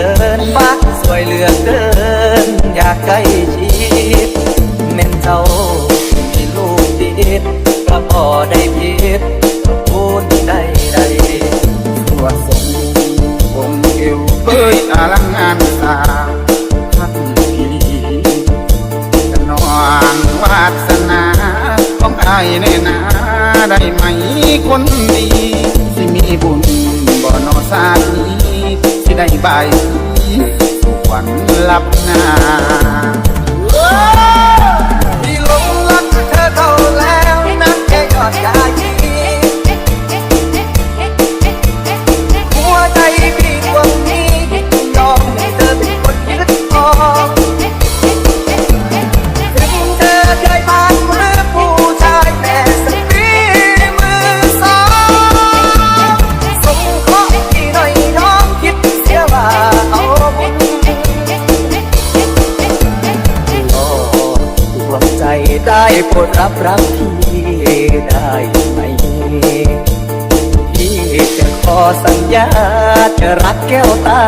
กันเกินบักสวยเหลือเกิน อยากใกล้ชิดเม่นเจ้ามีลูกติดก็พอได้ผิดพูดได้ใดสวดทรงองค์เอวเอ้ยอลังงานสาท่านพี่นองวาสนาของไอ้ายแน่นาได้ไหมคนดี สิมีบุญบ่นอสาน สิได้ใบสุขวันลับหน้า ได้โปรดรับรักพี่ได้ไหมพี่จะขอสัญญาจะรักแก้วตา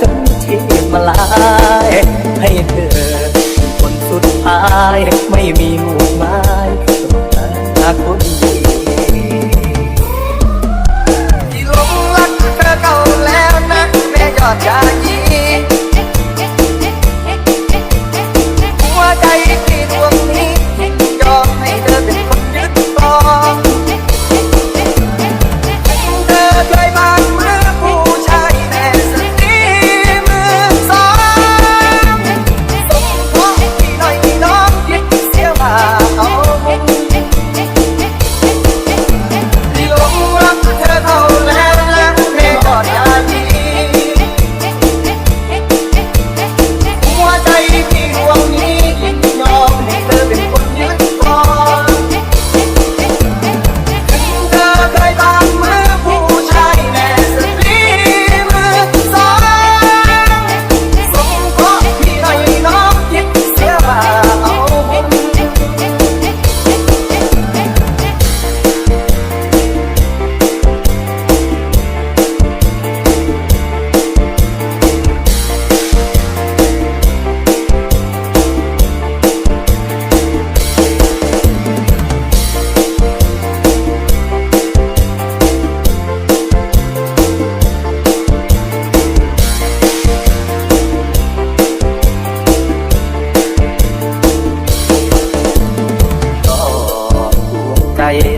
จนชีพมาลายให้เธอคนสุดท้ายไม่มีหมู่ไม้ต้องหาคนดีที่หลงรักเธอเก่าแล้วนะแม่ยอดยาย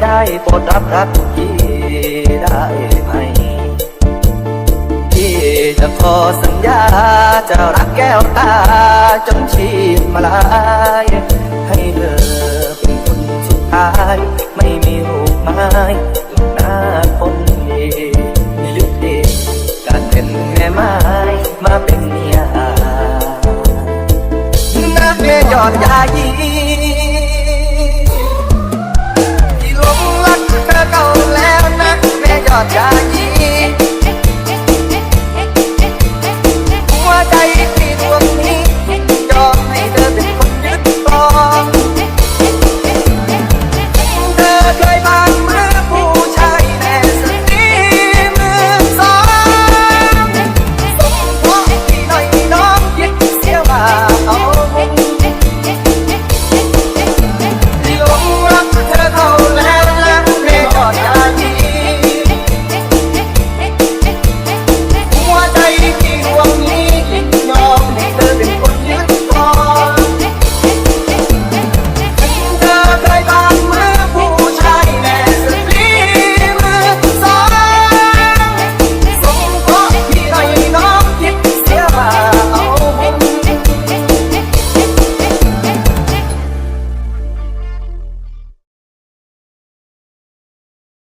ได้โปรดรับรักพี่ได้ไหม พี่จะขอสัญญาจะรักแก้วตาจนชีพมาลายให้เธอเป็นคนสุดท้าย ไม่มีรูปไม้